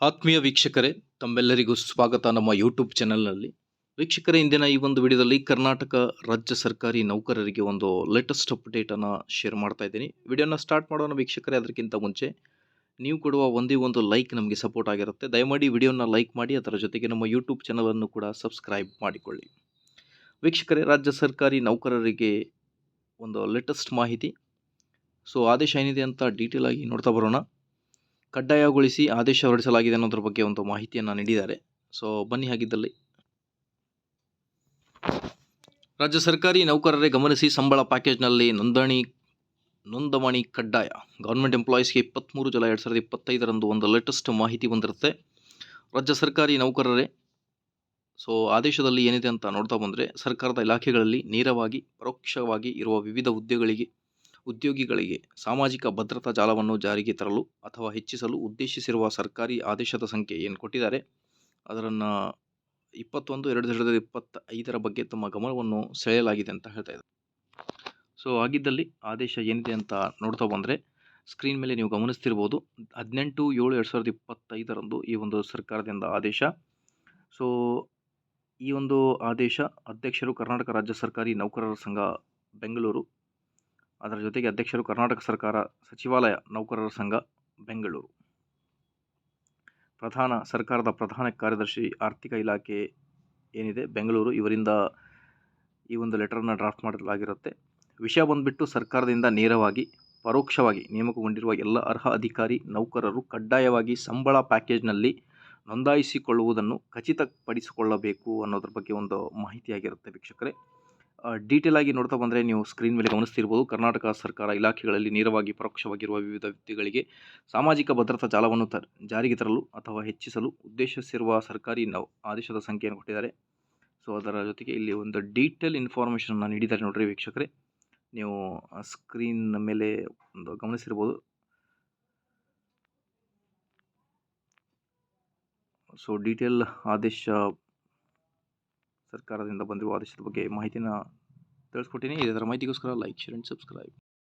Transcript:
ಆತ್ಮೀಯ ವೀಕ್ಷಕರೇ, ತಮ್ಮೆಲ್ಲರಿಗೂ ಸ್ವಾಗತ ನಮ್ಮ ಯೂಟ್ಯೂಬ್ ಚಾನೆಲ್ನಲ್ಲಿ ವೀಕ್ಷಕರೇ, ಇಂದಿನ ಈ ಒಂದು ವಿಡಿಯೋದಲ್ಲಿ ಕರ್ನಾಟಕ ರಾಜ್ಯ ಸರ್ಕಾರಿ ನೌಕರರಿಗೆ ಒಂದು ಲೇಟೆಸ್ಟ್ ಅಪ್ಡೇಟನ್ನು ಶೇರ್ ಮಾಡ್ತಾ ಇದ್ದೀನಿ. ವಿಡಿಯೋನ ಸ್ಟಾರ್ಟ್ ಮಾಡೋಣ ವೀಕ್ಷಕರೇ, ಅದಕ್ಕಿಂತ ಮುಂಚೆ ನೀವು ಕೊಡುವ ಒಂದೇ ಒಂದು ಲೈಕ್ ನಮಗೆ ಸಪೋರ್ಟ್ ಆಗಿರುತ್ತೆ. ದಯಮಾಡಿ ವಿಡಿಯೋನ ಲೈಕ್ ಮಾಡಿ, ಅದರ ಜೊತೆಗೆ ನಮ್ಮ ಯೂಟ್ಯೂಬ್ ಚಾನಲನ್ನು ಕೂಡ ಸಬ್ಸ್ಕ್ರೈಬ್ ಮಾಡಿಕೊಳ್ಳಿ. ವೀಕ್ಷಕರೇ, ರಾಜ್ಯ ಸರ್ಕಾರಿ ನೌಕರರಿಗೆ ಒಂದು ಲೇಟೆಸ್ಟ್ ಮಾಹಿತಿ. ಸೊ ಆದೇಶ ಏನಿದೆ ಅಂತ ಡೀಟೇಲ್ ಆಗಿ ನೋಡ್ತಾ ಬರೋಣ. ಕಡ್ಡಾಯಗೊಳಿಸಿ ಆದೇಶ ಹೊರಡಿಸಲಾಗಿದೆ ಅನ್ನೋದ್ರ ಬಗ್ಗೆ ಒಂದು ಮಾಹಿತಿಯನ್ನು ನೀಡಿದ್ದಾರೆ. ಸೊ ಬನ್ನಿ ಹಾಗಿದ್ದಲ್ಲಿ. ರಾಜ್ಯ ಸರ್ಕಾರಿ ನೌಕರರೇ ಗಮನಿಸಿ ಸಂಬಳ ಪ್ಯಾಕೇಜ್ನಲ್ಲಿ ನೋಂದಣಿ ನೋಂದಣಿ ಕಡ್ಡಾಯ. ಗೌರ್ಮೆಂಟ್ ಎಂಪ್ಲಾಯೀಸ್ಗೆ ಇಪ್ಪತ್ತ್ಮೂರು ಜುಲೈ ಎರಡು ಸಾವಿರದ ಇಪ್ಪತ್ತೈದರಂದು ಒಂದು ಲೇಟೆಸ್ಟ್ ಮಾಹಿತಿ ಬಂದಿರುತ್ತೆ. ರಾಜ್ಯ ಸರ್ಕಾರಿ ನೌಕರರೇ, ಸೊ, ಆದೇಶದಲ್ಲಿ ಏನಿದೆ ಅಂತ ನೋಡ್ತಾ ಬಂದರೆ ಸರ್ಕಾರದ ಇಲಾಖೆಗಳಲ್ಲಿ ನೇರವಾಗಿ, ಪರೋಕ್ಷವಾಗಿ ಇರುವ ವಿವಿಧ ಹುದ್ದೆಗಳಿಗೆ ಉದ್ಯೋಗಿಗಳಿಗೆ ಸಾಮಾಜಿಕ ಭದ್ರತಾ ಜಾಲವನ್ನು ಜಾರಿಗೆ ತರಲು ಅಥವಾ ಹೆಚ್ಚಿಸಲು ಉದ್ದೇಶಿಸಿರುವ ಸರ್ಕಾರಿ ಆದೇಶದ ಸಂಖ್ಯೆ ಏನು ಕೊಟ್ಟಿದ್ದಾರೆ? ಅದರನ್ನು ಇಪ್ಪತ್ತೊಂದು, ಎರಡು ಸಾವಿರದ ಇಪ್ಪತ್ತೈದರ ಬಗ್ಗೆ ತಮ್ಮ ಗಮನವನ್ನು ಸೆಳೆಯಲಾಗಿದೆ ಅಂತ ಹೇಳ್ತಾ ಇದ್ದಾರೆ. ಸೊ ಆಗಿದ್ದಲ್ಲಿ ಆದೇಶ ಏನಿದೆ ಅಂತ ನೋಡ್ತಾ ಬಂದರೆ ಸ್ಕ್ರೀನ್ ಮೇಲೆ ನೀವು ಗಮನಿಸ್ತಿರ್ಬೋದು, ಹದಿನೆಂಟು, ಏಳು, ಎರಡು ಸಾವಿರದ ಇಪ್ಪತ್ತೈದರಂದು ಈ ಒಂದು ಸರ್ಕಾರದಿಂದ ಆದೇಶ. ಸೊ ಈ ಒಂದು ಆದೇಶ ಅಧ್ಯಕ್ಷರು ಕರ್ನಾಟಕ ರಾಜ್ಯ ಸರ್ಕಾರಿ ನೌಕರರ ಸಂಘ, ಬೆಂಗಳೂರು ಅದರ ಜೊತೆಗೆ ಅಧ್ಯಕ್ಷರು ಕರ್ನಾಟಕ ಸರ್ಕಾರ ಸಚಿವಾಲಯ ನೌಕರರ ಸಂಘ, ಬೆಂಗಳೂರು. ಪ್ರಧಾನ ಸರ್ಕಾರದ ಪ್ರಧಾನ ಕಾರ್ಯದರ್ಶಿ ಆರ್ಥಿಕ ಇಲಾಖೆ ಏನಿದೆ, ಬೆಂಗಳೂರು. ಇವರಿಂದ ಈ ಒಂದು ಲೆಟರನ್ನು ಡ್ರಾಫ್ಟ್ ಮಾಡಲಾಗಿರುತ್ತೆ. ವಿಷಯ ಬಂದುಬಿಟ್ಟು ಸರ್ಕಾರದಿಂದ ನೇರವಾಗಿ, ಪರೋಕ್ಷವಾಗಿ ನೇಮಕಗೊಂಡಿರುವ ಎಲ್ಲ ಅರ್ಹ ಅಧಿಕಾರಿ, ನೌಕರರು ಕಡ್ಡಾಯವಾಗಿ ಸಂಬಳ ಪ್ಯಾಕೇಜ್ನಲ್ಲಿ ನೋಂದಾಯಿಸಿಕೊಳ್ಳುವುದನ್ನು ಖಚಿತಪಡಿಸಿಕೊಳ್ಳಬೇಕು ಅನ್ನೋದ್ರ ಬಗ್ಗೆ ಒಂದು ಮಾಹಿತಿಯಾಗಿರುತ್ತೆ ವೀಕ್ಷಕರೇ. ಡೀಟೇಲ್ ಆಗಿ ನೋಡ್ತಾ ಬಂದರೆ ನೀವು ಸ್ಕ್ರೀನ್ ಮೇಲೆ ಗಮನಿಸ್ತಿರ್ಬೋದು. ಕರ್ನಾಟಕ ಸರ್ಕಾರ ಇಲಾಖೆಗಳಲ್ಲಿ ನೇರವಾಗಿ ಪರೋಕ್ಷವಾಗಿರುವ ವಿವಿಧ ವ್ಯಕ್ತಿಗಳಿಗೆ ಸಾಮಾಜಿಕ ಭದ್ರತಾ ಜಾಲವನ್ನು ತ, ಜಾರಿಗೆ ತರಲು ಅಥವಾ ಹೆಚ್ಚಿಸಲು ಉದ್ದೇಶಿಸಿರುವ ಸರ್ಕಾರಿ ನಾವು ಆದೇಶದ ಸಂಖ್ಯೆಯನ್ನು ಕೊಟ್ಟಿದ್ದಾರೆ. ಸೊ ಅದರ ಜೊತೆಗೆ ಇಲ್ಲಿ ಒಂದು ಡೀಟೇಲ್ ಇನ್ಫಾರ್ಮೇಷನನ್ನು ನೀಡಿದ್ದಾರೆ ನೋಡ್ರಿ ವೀಕ್ಷಕರೇ. ನೀವು ಸ್ಕ್ರೀನ್ ಮೇಲೆ ಒಂದು ಗಮನಿಸಿರ್ಬೋದು. ಸೊ ಡೀಟೇಲ್ ಆದೇಶ ಸರ್ಕಾರದಿಂದ ಬಂದಿರುವ ಆದೇಶದ ಬಗ್ಗೆ ಮಾಹಿತಿನ ತಿಳಿಸ್ಕೊಟ್ಟಿನಿ. ಇದರ ಮಾಹಿತಿಗೋಸ್ಕರ ಲೈಕ್ ಶೇರ್ ಆ್ಯಂಡ್ ಸಬ್ಸ್ಕ್ರೈಬ್